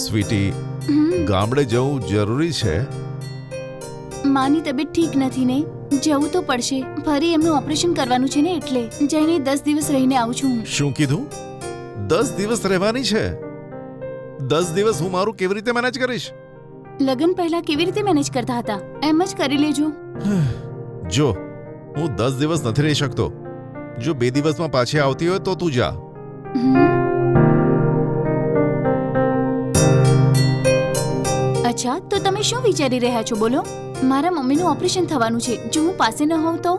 Sweetie ગામડે જવું જરૂરી છે? માની તબિયત ઠીક નથી ને? જવું તો પડશે. ફરી એમનું ઓપરેશન કરવાનું છે ને એટલે. જઈને દસ દિવસ રહીને આવું છું હું. શું કીધું? દસ દિવસ રહેવાની છે? દસ દિવસ હું મારું કેવી રીતે મેનેજ કરીશ? લગ્ન પહેલા કેવી રીતે મેનેજ કરતા હતા? એમ જ કરી લેજો. જો હું દસ દિવસ નથી રહી શકતો. જો બે દિવસમાં પાછી આવતી હોય તો તું જા. હમ. અચ્છા તો તમે શું વિચારી રહ્યા છો? બોલો. મારા મમ્મીનું ઓપરેશન થવાનું છે. જો હું પાસે ન હોઉં તો?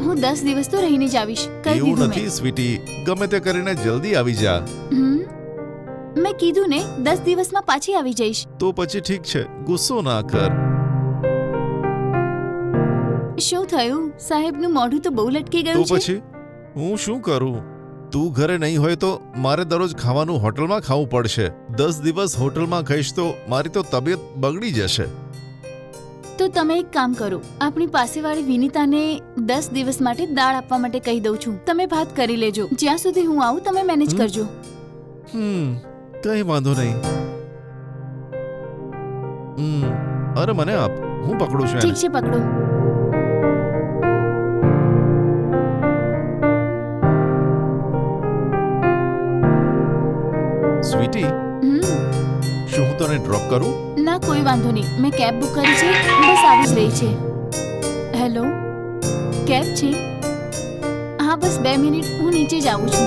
હું દસ દિવસ તો રહીને જ આવીશ. કહી એવું દીધું નથી સ્વીટી. ગમે તે કરીને જલ્દી આવી જા. મેં હમ. મેં કીધું ને દસ દિવસમાં પાછી આવી જઈશ. તો પછી ઠીક છે. ગુસ્સો ના કર. શું થયું? સાહેબનું મોઢું તો બહુ લટકી તો ગયું છે? પછી? હું શું કરું? તું ઘરે નહીં હોય તો મારે દરરોજ ખાવાનું હોટલમાં ખાવું પડશે. દસ દિવસ હોટલમાં ખાઈશ તો મારી તો તબિયત બગડી જશે. તો તમે એક કામ કરો આપણી પાસેવાળી વિનીતાને દસ દિવસ માટે દાળ આપવા માટે કહી દઉં છું. તમે વાત કરી લેજો. જ્યાં સુધી હું આવું તમે મેનેજ કરજો. હમ કઈ વાંધો નહીં. હમ અરે મને આપ હું પકડું છું ઠીક છે પકડો. કરું? ના કોઈ વાંધો નહીં. મેં કેબ બુક કરી છે. બસ આવી જ રહી છે. હેલો કેબ છે? હા બસ બે મિનિટ. હું નીચે જ આવું છું.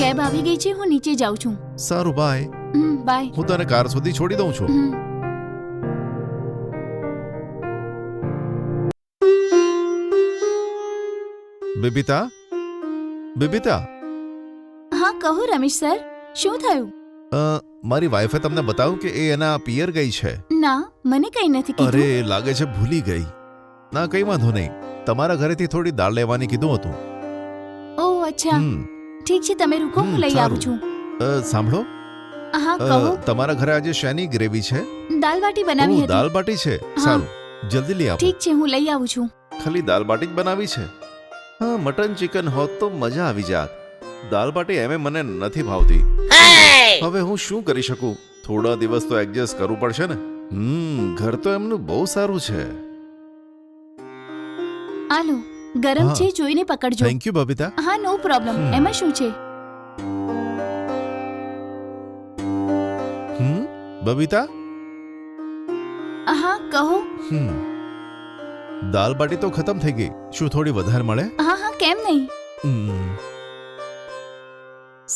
કેબ આવી ગઈ છે? હું નીચે જાઉં છું. સારું બાય બાય હું તને કાર સુધી છોડી દઉં છું. બિબિતા? બેબીતા? હા કહો રમેશ સર. શું થયું? મારી વાઈફે તમને બતાવ્યું કે એ એના પિયર ગઈ છે? ના મને કઈ નથી અરે લાગે છે ભૂલી ગઈ. ના કઈ વાંધો નહીં. તમારા ઘરેથી થોડી દાળ લેવાની કીધું હતું. ઓ અચ્છા. હમ, ઠીક છે તમે રૂકો હમ, હું લઈ આવું સારું. છું. અ, સાંભળો. હા અ, કહો. તમારા ઘરે આજે શેની ગ્રેવી છે? દાલ બાટી બનાવી હતી. દાલ બાટી છે સારું. જલ્દી લઈ આવો ઠીક છે હું લઈ આવું છું. ખાલી દાલ બાટી જ બનાવી છે? હા મટન ચિકન હોત તો મજા આવી જાત. દાલ બાટી એમે મને નથી ભાવતી. હવે હું શું કરી શકું? થોડા દિવસ તો એડજસ્ટ કરવું પડશે ને. હમ ઘર તો એમનું બહુ સારું છે. આલો ગરમ હા. છે જોઈને પકડજો. Thank you Babita. હા નો પ્રોબ્લેમ હમ. એમાં શું છે? હમ બબીતા? હા કહો. હમ. દાલ બાટી તો ખતમ થઈ ગઈ. શું થોડી વધારે મળે? હા હા કેમ નહીં? હમ.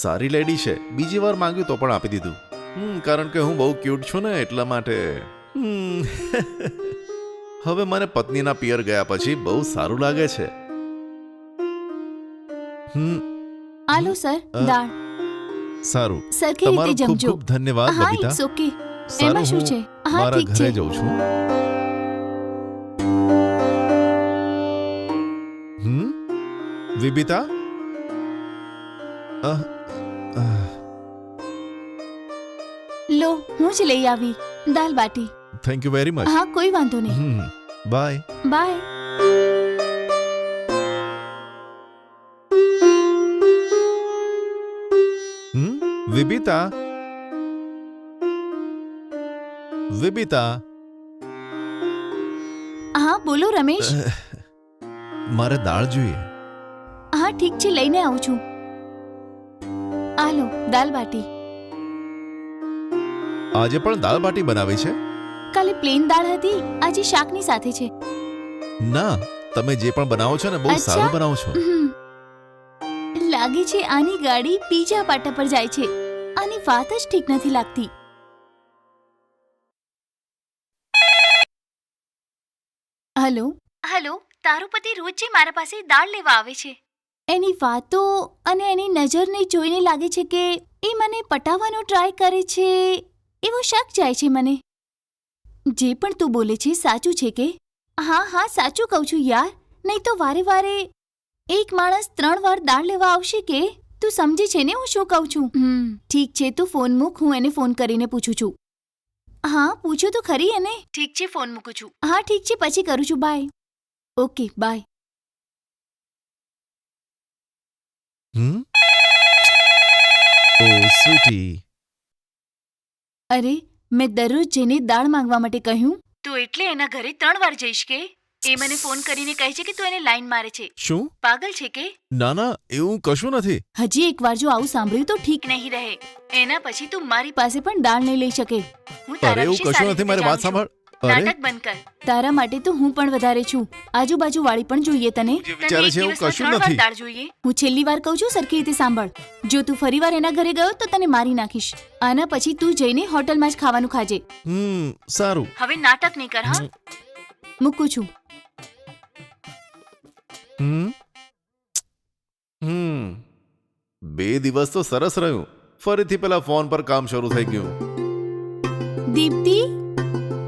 સારી લેડી છે. બીજી વાર માંગ્યું તો પણ આપી દીધું. હમ કારણ કે હું બહુ ક્યુટ છું ને એટલા માટે. હવે મને પત્નીના પિયર ગયા પછી બહુ સારું લાગે છે. હમ. આલો સર દાળ. સારું. સરખી રીતે જમજો? ખૂબ ધન્યવાદ હા બબીતા. ઇટ્સ ઓકે એમાં શું છે? હા મારા ઠીક ઘરે છે. જઉં છું. હમ? વિબિતા? અહ, લો હું જ લઈ આવી. Dal baati. Thank you very much હા કોઈ વાંધો નહીં. હમ બાય બાય હમ વિબિતા વિબિતા હા બોલો રમેશ. મારે દાળ જોઈએ. હા ઠીક છે લઈને આવું છું. આલો દાલ બાટી. આજે પણ દાળ બાટી બનાવી છે? કાલે પ્લેન દાળ હતી આજે શાકની સાથે છે. ના તમે જે પણ બનાવો છો ને બહુ અચ્છા. સારું બનાવો છો. હમ. લાગે છે આની ગાડી બીજા પાટા પર જાય છે. આની વાત જ ઠીક નથી લાગતી. હલો? હલો તારો પતિ રોજ જે મારા પાસે દાળ લેવા આવે છે. એની વાતો અને એની નજરને જોઈને લાગે છે કે એ મને પટાવવાનો ટ્રાય કરે છે એવો શક જાય છે મને. જે પણ તું બોલે છે સાચું છે કે? હા હા સાચું કહું છું યાર. નહીં તો વારે વારે એક માણસ ત્રણ વાર દાળ લેવા આવશે કે? તું સમજે છે ને હું શું કહું છું? ઠીક છે તું ફોન મૂક હું એને ફોન કરીને પૂછું છું. હા પૂછો તો ખરી એને? ઠીક છે ફોન મૂકું છું. હા ઠીક છે પછી કરું છું બાય. Okay bye. હમ ઓ સ્વીટી અરે મેં દરરોજ જઈને દાળ માંગવા માટે કહ્યું. તો એટલે એના ઘરે ત્રણ વાર જઈશ કે? એ મને ફોન કરીને કહે છે કે તું એને લાઈન મારે છે. શું? પાગલ છે કે? ના ના એવું કશું નથી. હજી એકવાર જો આવું સાંભળ્યું તો ઠીક નહીં રહે. એના પછી તું મારી પાસે પણ દાળ નહીં લઈ શકે. હું અરે તારા એવું વિશે કશું સારી નથી રીતે મારી વાત જાણું છું. સાંભળ. નાટક બંધ કર. તારા માટે તો હું પણ વધારે છું. આજુબાજુ વાળી પણ જોઈએ તને. જે વિચારે છે એવું કશું નથી. જોઈએ. હું છેલ્લી વાર કહું છું સરખી રીતે સાંભળ. જો તું ફરીવાર એના ઘરે ગયો તો તને મારી નાખીશ. આના પછી તું જઈને હોટલમાં જ ખાવાનું ખાજે. હમ સારું. હવે નાટક નહીં કર હા? મૂકું છું. હમ? હમ. બે દિવસ તો સરસ રહ્યું. ફરીથી પેલા ફોન પર કામ શરૂ થઈ ગયું. દીપ્તિ?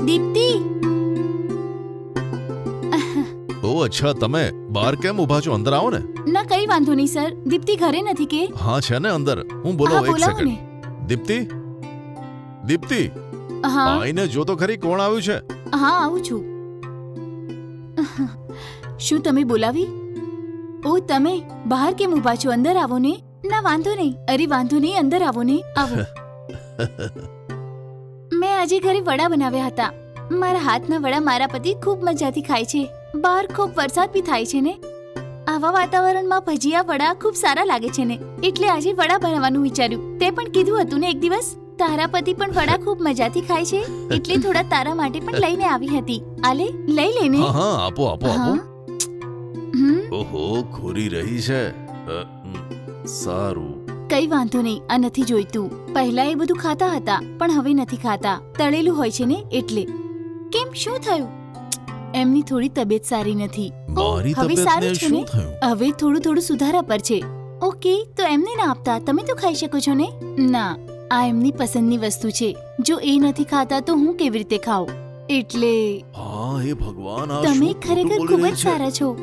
દીપ્તિ? ઓ અચ્છા તમે બહાર કેમ ઊભા છો? અંદર આવો ને. ના કઈ વાંધો નહીં સર. દીપ્તિ ઘરે નથી કે? હા છે ને અંદર. હું બોલો હા એક બોલાવો ને. સેકન્ડ દીપ્તિ? દીપ્તિ? હા. આઈને જો તો ખરી કોણ આવ્યું છે. હા આવું છું. શું તમે બોલાવી? ઓ તમે બહાર કેમ ઊભા છો? અંદર આવો ને. ના વાંધો નહીં. અરે વાંધો નહીં અંદર આવો ને. આવો. મેં આજે ઘરે વડા બનાવ્યા હતા. મારા હાથના વડા મારા પતિ ખૂબ મજાથી ખાય છે. બહાર ખૂબ વરસાદ બી થાય છે ને? આવા વાતાવરણમાં ભજીયા વડા ખૂબ સારા લાગે છે ને? એટલે આજે વડા બનાવવાનું વિચાર્યું. તે પણ કીધું હતું ને એક દિવસ? તારા પતિ પણ વડા ખૂબ મજાથી ખાય છે એટલે થોડા તારા માટે પણ લઈને આવી હતી. આલે લઈ લેને હા હા આપો આપો આપો. હમ? ઓહો ખોરી રહી છે. અ, હમ, સારું. કઈ વાંધો નહીં આ નથી જોઈતું. પહેલા એ બધું ખાતા હતા પણ હવે નથી ખાતા. તળેલું હોય છે ને એટલે. કેમ શું થયું? એમની થોડી તબિયત સારી નથી. મારી હવે તબિયતને સારું છે શું ને? થયું? હવે થોડું થોડું સુધારા પર છે. ઓકે તો એમને ના આપતા તમે તો ખાઈ શકો છો ને? ના આ એમની પસંદની વસ્તુ છે. જો એ નથી ખાતા તો હું કેવી રીતે ખાઉં? એટલે હા હે ભગવાન આ તમે શું ખરેખર ખોટું ખૂબ જ રહી છે? સારા છો.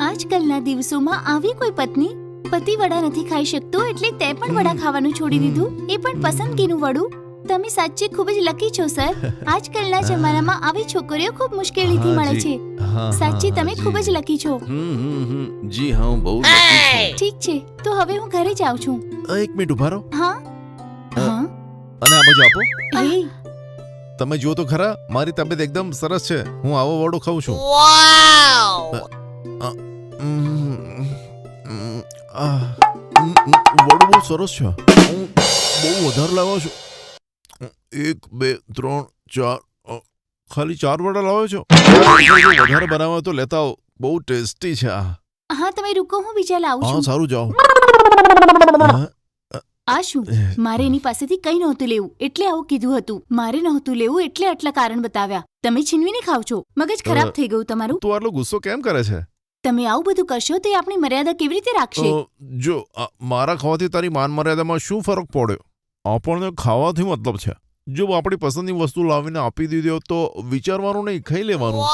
આજકાલના દિવસોમાં આવી કોઈ પત્ની? પતિ વડા નથી ખાઈ શકતો એટલે તે પણ વડા હમ. ખાવાનું છોડી દીધું? એ પણ પસંદગીનું વડું? તમે સાચે ખૂબ જ લકી છો સર આજકાલના જમાનામાં આવી છોકરીઓ ખૂબ મુશ્કેલીથી હા, મળે જી. છે. હા, સાચે હા, તમે ખૂબ જ. લકી છો. હમ હમ હમ. જી હા હું બહુ lucky ઠીક છે તો હવે હું ઘરે જાઉં છું. અ, એક મિનિટ ઊભા રહો. હા? હા. હા? અને આ બાજુ આપો. તમે જુઓ તો ખરા મારી તબિયત એકદમ સરસ છે. હું આવો વડો ખાઉં છું. ઉમ, ઉમ, આહ, ઉમ, ઉમ, વડો બહુ સરસ છે. હું બહુ વધારે લાવ્યો છું. એક બે ત્રણ ચાર ખાલી ચાર વડા લાવ્યો છો? વધારે બનાવો તો લેતા આવો. બહુ ટેસ્ટી છે આ. હા તમે રૂકો હું બીજા લાવું હા છું. સારું જાઓ. આ શું? મારે એની પાસેથી કઈ નહોતું લેવું એટલે આવું કીધું હતું. મારે નહોતું લેવું એટલે આટલા કારણ બતાવ્યા. તમે છીનવીને ખાવ છો. મગજ ખરાબ થઈ ગયું તમારું. તું આટલો ગુસ્સો કેમ કરે છે? તમે આવું બધું કરશો તો એ આપણી મર્યાદા કેવી રીતે રાખશે? જો મારા ખાવાથી તારી માન મર્યાદામાં શું ફરક પડ્યો? આપણને ખાવાથી મતલબ છે. જો આપણી પસંદની વસ્તુ લાવીને આપી દીધી હોત તો વિચારવાનું નહીં ખાઈ લેવાનું.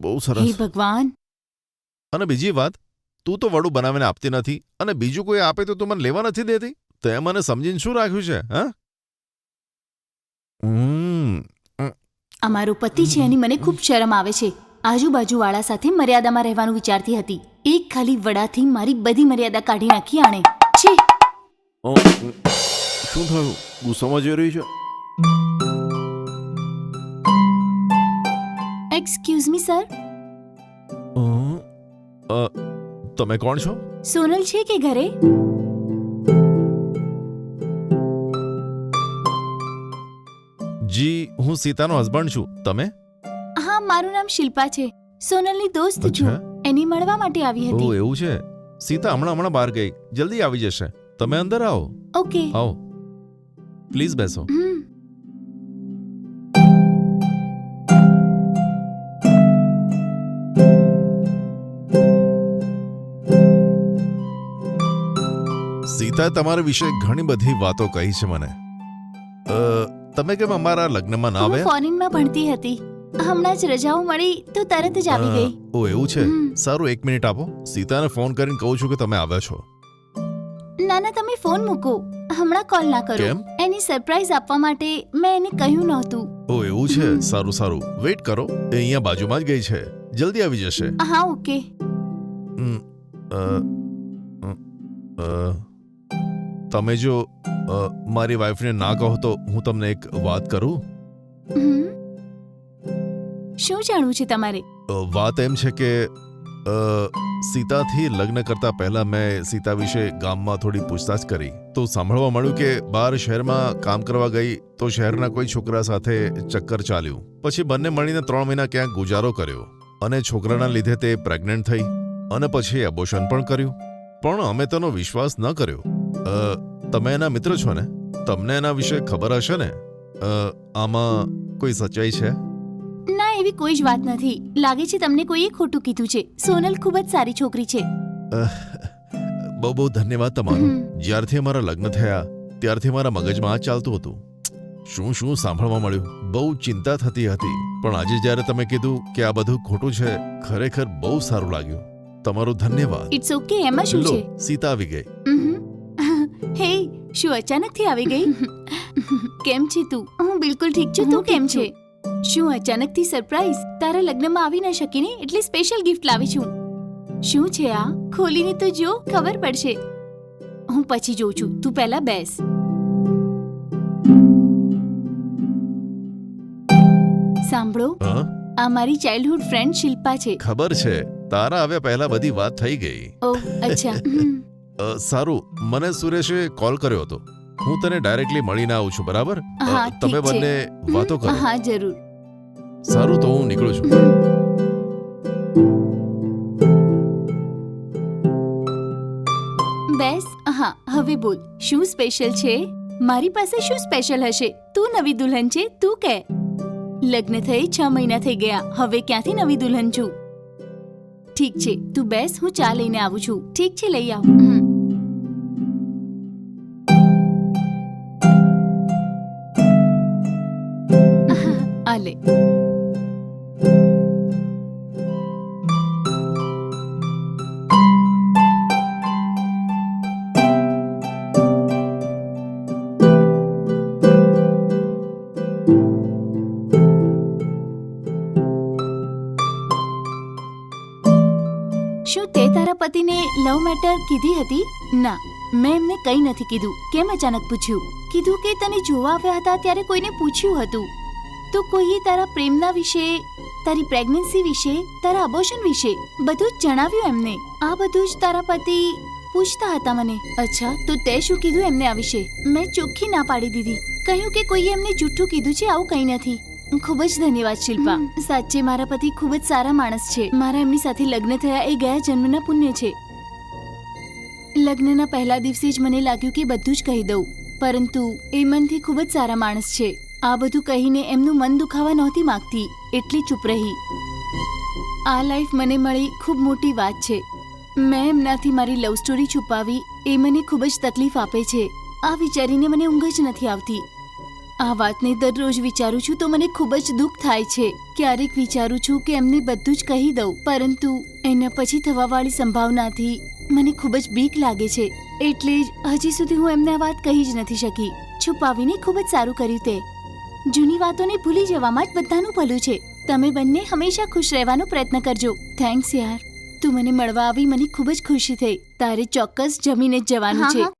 બહુ હે સરસ ભગવાન! અને બીજી વાત તું તો વડું બનાવીને આપતી નથી અને બીજું કોઈ આપે તો તું મને લેવા નથી દેતી? તે મને સમજીને શું રાખ્યું છે હા? હમ અમારો પતિ છે એની મને ખૂબ શરમ આવે છે. આજુબાજુવાળા સાથે મર્યાદામાં રહેવાનું વિચારતી હતી. એક ખાલી વડાથી મારી બધી મર્યાદા કાઢી નાખી આણે. છે. અ, શું થયું? ગુસ્સામાં જઈ રહી છે? એક્સક્યુઝ મી સર અ, અ, તમે કોણ છો? સોનલ છે કે ઘરે? જી હું સીતાનો હસબન્ડ છું. તમે? હા મારું નામ શિલ્પા છે. સોનલની દોસ્ત અચ્છા. એની મળવા માટે આવી ઓ હતી. એવું છે? સીતા હમણાં હમણાં બહાર ગઈ. જલ્દી આવી જશે. તમે અંદર આવો. ઓકે. આવો. પ્લીઝ બેસો. હમ. સીતાએ તમારા વિશે ઘણી બધી વાતો કહી છે મને. અ, તમે કેમ અમારા લગ્નમાં ના હું આવ્યા? ફોરેનમાં ભણતી હતી. હમણાં જ રજાઓ મળી તો તરત જ આવી ગઈ. ઓ એવું છે? સારું એક મિનિટ આપો. સીતાને ફોન કરીને કહું છું કે તમે આવ્યા છો. ના ના તમે ફોન મૂકો. હમણાં કોલ ના કરો. કેમ? એની સરપ્રાઈઝ આપવા માટે મેં એને કહ્યું નહોતું. ઓ એવું છે? હમ. સારું સારું. વેઇટ કરો. એ અહીંયા બાજુમાં જ ગઈ છે. જલ્દી આવી જશે. હા ઓકે. હમ, અ, અ, તમે જો અ, મારી વાઈફને ના કહો તો હું તમને એક વાત કરું? હમ? શું જાણવું છે તમારે? વાત એમ છે કે સીતાથી લગ્ન કરતા પહેલા મેં સીતા વિશે ગામમાં થોડી પૂછતાછ કરી. તો સાંભળવા મળ્યું કે બહાર શહેરમાં કામ કરવા ગઈ તો શહેરના કોઈ છોકરા સાથે ચક્કર ચાલ્યું. પછી બંને મળીને ત્રણ મહિના ક્યાંક ગુજારો કર્યો અને છોકરાના લીધે તે પ્રેગ્નન્ટ થઈ અને પછી એબોશન પણ કર્યું. પણ અમે તેનો વિશ્વાસ ન કર્યો. તમે એના મિત્ર છો ને? તમને એના વિશે ખબર હશે ને? આમાં કોઈ સચ્ચાઈ છે? ના એવી કોઈ જ વાત નથી. લાગે છે તમને કોઈએ ખોટું કીધું છે. સોનલ ખૂબ જ સારી છોકરી છે. બહુ બહુ ધન્યવાદ તમારો. જ્યારથી અમારા લગ્ન થયા ત્યારથી મારા મગજમાં આ ચાલતું હતું. શું શું સાંભળવા મળ્યું? બહુ ચિંતા થતી હતી. પણ આજે જ્યારે તમે કીધું કે આ બધું ખોટું છે ખરેખર બહુ સારું લાગ્યું. તમારો ધન્યવાદ. ઇટ્સ ઓકે એમાં શું છે? સીતા આવી ગઈ. હે શું અચાનકથી આવી ગઈ? કેમ છે તું? હું બિલકુલ ઠીક છું. તું કેમ છે. શું અચાનકથી સરપ્રાઈઝ? તારા લગ્નમાં આવી ન શકીને એટલે સ્પેશિયલ ગિફ્ટ લાવી છું. શું છે આ? ખોલીને તો જો ખબર પડશે. હું પછી જોઉં છું. તું પહેલા બેસ. સાંભળો. આ મારી ચાઇલ્ડહુડ ફ્રેન્ડ શિલ્પા છે. ખબર છે. તારા આવ્યા પહેલા બધી વાત થઈ ગઈ. ઓ અચ્છા. સારું. મને સુરેશે કોલ કર્યો હતો. હું તને ડાયરેક્ટલી મળીને આવું છું બરાબર? તમે બંને વાતો કરો. હા જરૂર. સારું તો હું નીકળું છું. બેસ, હા, હવે બોલ. શું સ્પેશિયલ છે? મારી પાસે શું સ્પેશિયલ હશે? તું નવી દુલ્હન છે, તું કે? લગ્ન થઈ, છ મહિના થઈ ગયા. હવે ક્યાંથી નવી દુલ્હન છું? ઠીક છે, તું બેસ, હું ચા લઈને આવું છું. ઠીક છે, લઈ આવ. હમ. પતિને લવ મેટર કીધી હતી? ના, મેં એમને કંઈ નથી કીધું. કેમ અચાનક પૂછ્યું? કીધું કે તને જોવા આવ્યા હતા ત્યારે કોઈને પૂછ્યું હતું. તો કોઈએ તારા પ્રેમના વિશે, તારી પ્રેગ્નન્સી વિશે, તારા અબોશન વિશે બધું જ જણાવ્યું એમને? આ બધું જ તારા પતિ પૂછતા હતા મને. અચ્છા, તો તે શું કીધું એમને આ વિશે? મેં ચોખ્ખી ના પાડી દીધી. કહ્યું કે કોઈએ એમને જૂઠું કીધું છે, આવું કંઈ નથી. ખૂબ જ ધન્યવાદ શિલ્પા. સાચે મારા પતિ ખૂબ જ સારા માણસ છે. મારા એમની સાથે લગ્ન થયા એ ગયા જન્મના પુણ્ય છે. લગ્નના પહેલા દિવસે જ મને લાગ્યું કે બધું જ કહી દઉં. પરંતુ એ મનથી ખૂબ જ સારા માણસ છે. આ બધું કહીને એમનું મન દુખાવા નહોતી માંગતી. એટલી ચૂપ રહી. આ લાઈફ મને મળી ખૂબ મોટી વાત છે. મેં એમનાથી મારી લવ સ્ટોરી છુપાવી. એ મને ખૂબ જ તકલીફ આપે છે. આ વિચારીને મને ઊંઘ જ નથી આવતી. આ વાતને દરરોજ વિચારું છું તો મને ખૂબ જ દુઃખ થાય છે. ક્યારેક વિચારું છું કે એમને બધું જ કહી દઉં પરંતુ એના પછી થવાવાળી સંભાવનાથી મને ખૂબ જ બીક લાગે છે. એટલે જ હજી સુધી હું એમને આ વાત કહી જ નથી શકી. છુપાવીને ખૂબ જ સારું કર્યું તે. જૂની વાતોને ભૂલી જવામાં જ બધાનું ભલું છે. તમે બંને હંમેશા ખુશ રહેવાનો પ્રયત્ન કરજો. થેન્ક્સ યાર. તું મને મળવા આવી મને ખૂબ જ ખુશી થઈ. તારે ચોક્કસ જમીને જ જવાનું છે.